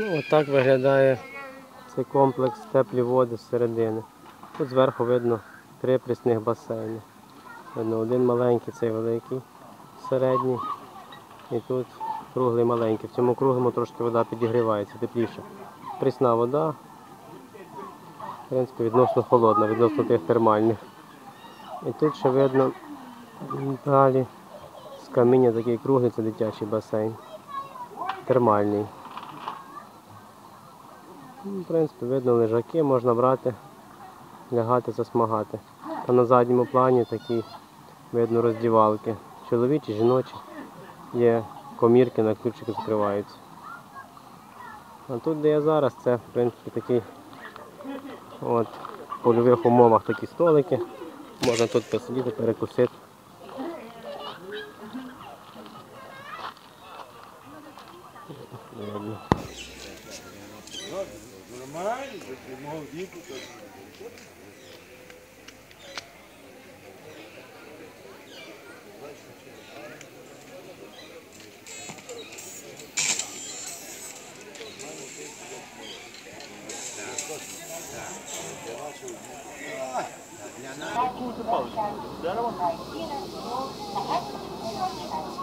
Ну, отак виглядає цей комплекс теплі води зсередини. Тут зверху видно три прісних басейни. Видно, один маленький, цей великий, середній. І тут круглий маленький. В цьому круглому трошки вода підігрівається, тепліше. Прісна вода. В принципі, відносно холодна, відносно тих термальних. І тут ще видно далі з каміння такий круглий, це дитячий басейн. Термальний. Ну, В принципі, видно лежаки, можна брати, лягати, засмагати. А на задньому плані такі видно роздівалки. Чоловічі, жіночі. Є комірки, на ключики закриваються. А тут, де я зараз, це в принципі такий от, в польових умовах такі столики. Можна тут посидіти, перекусити. Видно. Normal, porque morro vivo Thank you.